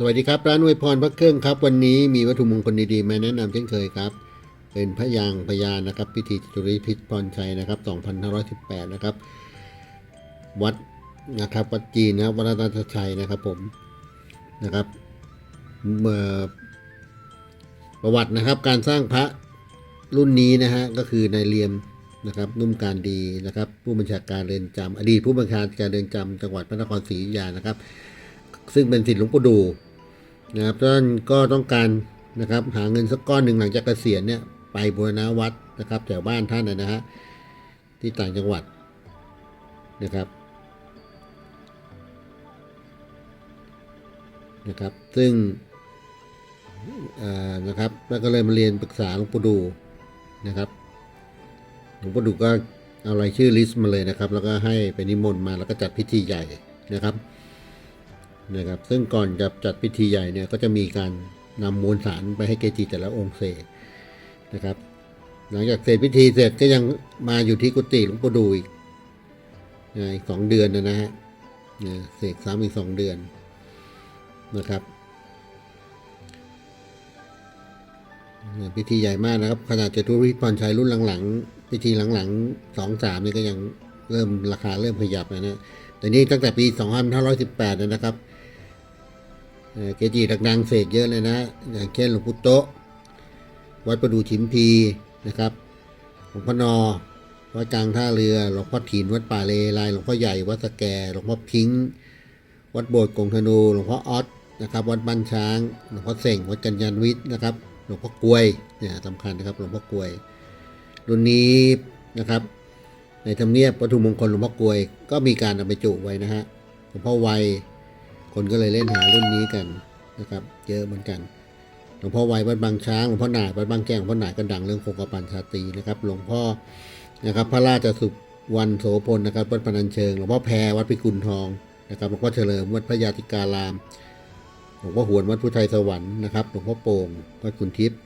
สวัสดีครับ ร้านอวยพรพระเครื่องครับ วันนี้มีวัตถุมงคลดีๆมาแนะนำเช่นเคยครับ เป็นพระยางพยานนะครับ พิธีจุริพิษพรชัยนะครับ2518 นะครับ วัดนะครับวัดจีนนะครับวัดรัตนชัยนะครับผมนะครับเมื่อประวัตินะครับ การสร้างพระรุ่นนี้นะฮะก็คือนายเลียมนะครับนุ่มการดีนะครับ ผู้บัญชาการเรือนจำอดีตผู้บัญชาการเรือนจำจังหวัดพระนครศรีอยุธยานะครับ ซึ่งเป็นศิษย์หลวงปู่ดู นะครับท่านก็ต้องการนะครับหาเงินสักก้อนหนึ่งหลังจากเกษียณเนี่ยไปบูรณะวัดนะครับแถวบ้านท่านนะฮะที่ต่างจังหวัดนะครับนะครับ ซึ่งเอ่อนะครับแล้วก็เลยมาเรียนปรึกษาหลวงปู่ดูนะครับหลวงปู่ดูก็เอารายชื่อลิสต์มาเลยนะครับ แล้วก็ให้ไปนิมนต์มาแล้วก็จัดพิธีใหญ่นะครับ นะครับ ซึ่งก่อนจะจัดพิธีใหญ่เนี่ยก็จะมีการนำมวลสารไปให้เกจิแต่ละองค์เสกนะครับ หลังจากเสร็จพิธีเสร็จก็ยังมาอยู่ที่กุฏิหลวงปู่ดูอีกนะอีกสองเดือนนะฮะเสกซ้ำอีกสองเดือนนะครับพิธีใหญ่มากนะครับ ขนาดเจตุริพรชัยรุ่นหลังๆ พิธีหลังๆสองสามนี่ก็ยังเริ่มราคาเริ่มขยับนะนะแต่นี่ตั้งแต่ปี 2518นะนะครับ เกจิดังๆเสกเยอะเลยนะอย่างเช่นหลวงพุโตะวัดประดูฉิมพีนะครับหลวงพ่อนอวัดกลางท่าเรือหลวงพ่อถินวัดป่าเลไลหลวงพ่อใหญ่วัดสแกหลวงพ่อพิงวัดโบสถ์กงธนูหลวงพ่อออสนะครับ วัดบ้านช้างหลวงพ่อเส่งวัดกัญญาณวิทย์นะครับ หลวงพ่อกลวยเนี่ยสำคัญนะครับหลวงพ่อกลวย รุ่นนี้นะครับ ในธรรมเนียบวัตถุมงคลหลวงพ่อกลวย ก็มีการเอาไปจุไว้นะฮะหลวงพ่อไวย คนก็เลยเล่นหารุ่นนี้กันนะครับ เยอะเหมือนกันหลวงพ่อไวยวัดบางช้างหลวงพ่อหนาดวัดบางแก้งหลวงพ่อหนาดก็ดังเรื่องโคกปันชาตีนะครับ หลวงพ่อนะครับ พระราชสุวรรณโสพลนะครับวัดพนัญเชิงหลวงพ่อแพรวัดพิกุลทองนะครับหลวงพ่อเฉลิมวัดพระยาติการามหลวงพ่อหวนวัดพุทธไทยสวรรค์นะครับหลวงพ่อโป่งวัดขุนทิพย์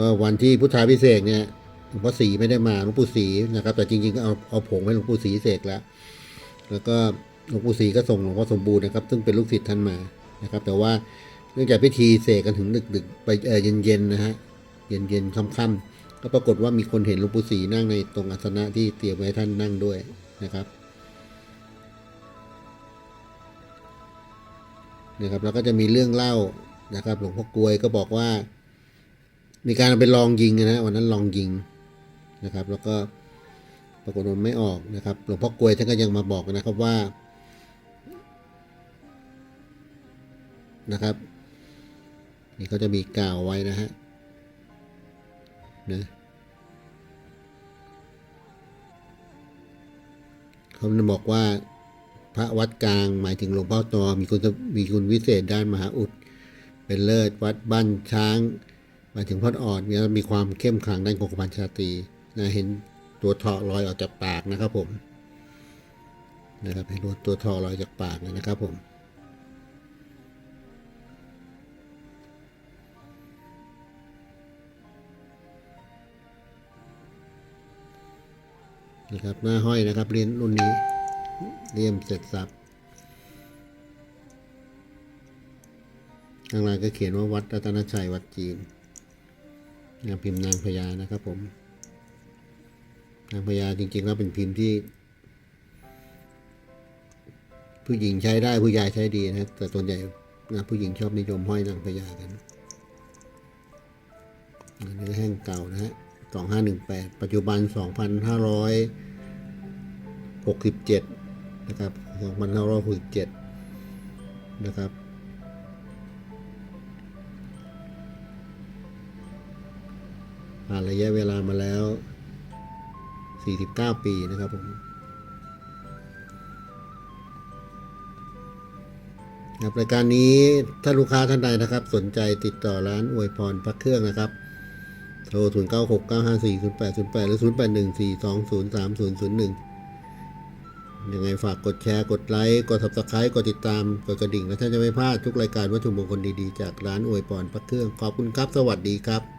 ว่าวันที่พุทธาพิเศษเนี่ยหลวงพ่อศรีไม่ได้มาหลวงปู่ศรีนะครับ แต่จริงๆก็เอาเอาผงให้หลวงปู่ศรีเสกแล้ว แล้วก็ หลวงปู่ศรีก็ส่งหลวงพ่อสมบูรณ์นะครับ ซึ่งเป็นลูกศิษย์ท่านมานะครับ แต่ว่าเนื่องจากพิธีเสกกันถึงดึกๆไปเออเย็นๆนะฮะเย็นๆค่ำๆก็ปรากฏว่ามีคนเห็นหลวงปู่ศรีนั่งในตรงอาสนะที่เตรียมไว้ท่านนั่งด้วยนะครับนะครับแล้วก็จะมีเรื่องเล่านะครับ หลวงพ่อกลวยก็บอกว่า มีการไปลองยิงนะวันนั้นลองยิงนะครับ แล้วก็ปรากฏว่าไม่ออกนะครับ หลวงพ่อกลวยท่านก็ยังมาบอกนะครับว่า นะครับ นี่เขาจะมีกล่าวไว้นะฮะนะเขาจะบอกว่าพระวัดกลางหมายถึงหลวงพ่อตอมีคุณมีคุณวิเศษด้านมหาอุด เป็นเลิศวัดบ้านช้าง หมายถึงพ่ออ่อนมีมีความเข้มขลังด้านโกกพันชาตีนะเห็นตัวทอลอยออกจากปากนะครับผมนะครับให้ดูตัวทอลอยจากปากเลยนะครับผม นะครับหน้าห้อยนะครับเรียนรุ่นนี้เลี่ยมเสร็จสับข้างล่างก็เขียนว่าวัดรัตนชัยวัดจีนงานพิมพ์นางพญานะครับผมนางพญาจริงๆแล้วเป็นพิมพ์ที่ ผู้หญิงใช้ได้ผู้ชายใช้ดีนะแต่ส่วนใหญ่นะผู้หญิงชอบนิยมห้อยนางพญากันอันนี้แห้งเก่านะฮะ สองห้าหนึ่งแปดปัจจุบันสองพันห้าร้อยหกสิบเจ็ดนะครับสองพันห้าร้อยหกสิบเจ็ดนะครับผ่านระยะเวลามาแล้ว 49 ปีนะครับผมครับรายการนี้ถ้าลูกค้าท่านใดนะครับ สนใจติดต่อร้านอวยพรพระเครื่องนะครับ โทร 0 9 6 9 5 4 0 8 0 8 หรือ 0 8 1 4 2 0 3 0 0 1 ยังไงฝากกดแชร์ กดไลค์ กด subscribe กดติดตาม กดกระดิ่ง และท่านจะไม่พลาดทุกรายการวัตถุมงคลดี ๆ จากร้านอวยพรพระเครื่อง ขอบคุณครับ สวัสดีครับ